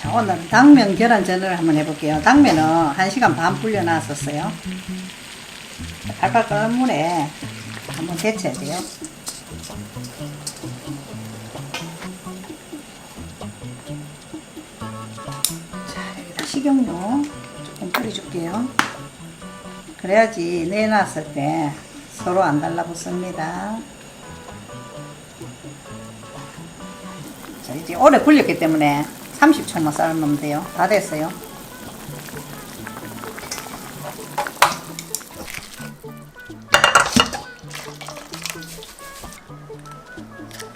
자, 오늘 당면 계란전을 한번 해볼게요. 당면은 1시간 반 불려놨었어요. 팔팔 끓는 물에 한번 데쳐야 돼요. 자, 여기다 식용유 조금 뿌려줄게요. 그래야지 내놨을 때 서로 안 달라붙습니다. 자, 이제 오래 굴렸기 때문에 30초만 삶으면 돼요. 다 됐어요.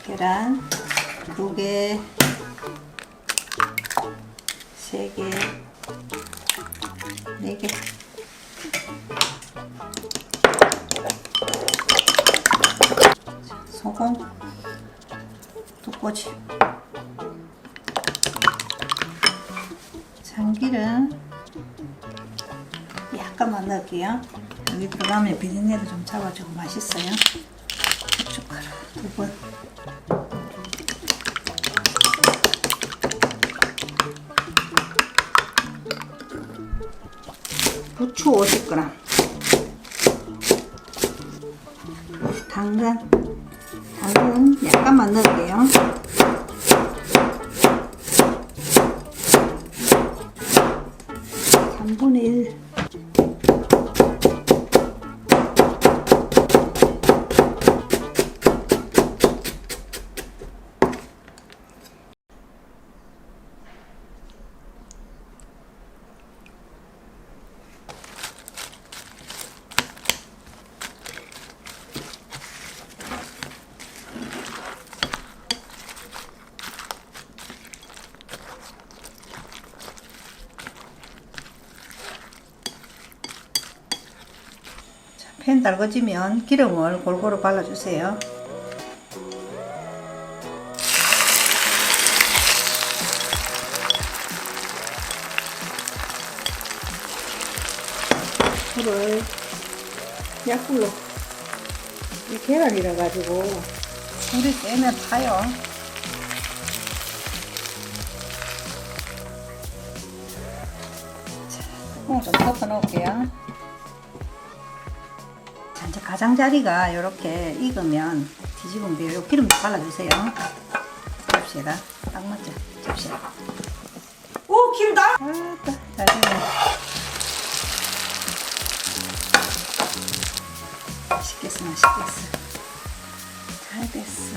계란 두 개, 세 개, 네 개. 자, 소금 두 꼬치. 참기름 약간만 넣을게요. 여기 들어가면 비린내도 좀 잡아주고 맛있어요. 고춧가루 두 번. 부추 50g. 당근. 당근 약간만 넣을게요. 不来 팬 달궈지면 기름을 골고루 발라주세요. 불을 약불로 이 계란이라 가지고 불이 세면 타요. 자, 뚜껑 좀 덮어 놓을게요. 자, 이제 가장자리가 이렇게 익으면 뒤집으면 돼요. 요 기름 좀 발라주세요. 접시에다 딱 맞죠? 접시에. 오, 길다. 아따, 잘 됐네. 맛있겠어, 맛있겠어. 잘 됐어.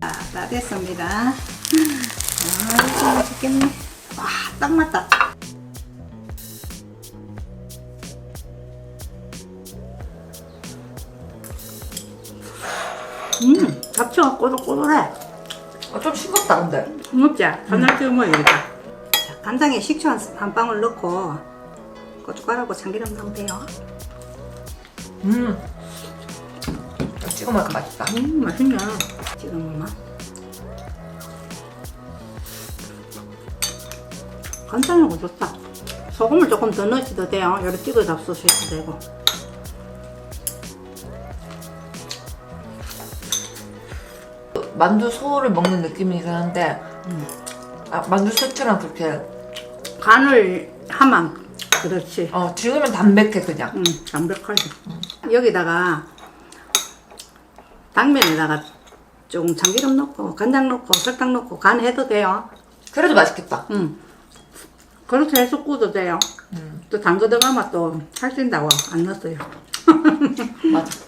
자, 다 됐습니다. 아, 맛있겠네. 와, 딱 맞다. 음, 잡초가 꼬들꼬들해. 아, 좀 싱겁다, 근데. 싱겁지? 간장 찍어 먹어야겠다. 자, 간장에 식초 한, 한 방울 넣고 고춧가루하고 참기름 넣으면 돼요. 음. 찍어 먹으니까 맛있다. 음, 맛있네. 찍어 먹으면. 간장하고 좋다. 소금을 조금 더 넣으셔도 돼요. 여기 찍어 잡수셔도 되고. 만두 소를 먹는 느낌이긴 한데, 아, 만두 세트랑 그렇게, 간을 하면 그렇지. 어, 지으면 담백해, 그냥. 응, 담백하지. 여기다가 당면에다가 조금 참기름 넣고 간장 넣고 설탕 넣고 간 해도 돼요. 그래도 맛있겠다. 응. 그렇게 해서 구워도 돼요. 또 담궈 들어가면 또 살찐다고 안 넣었어요. 맞아.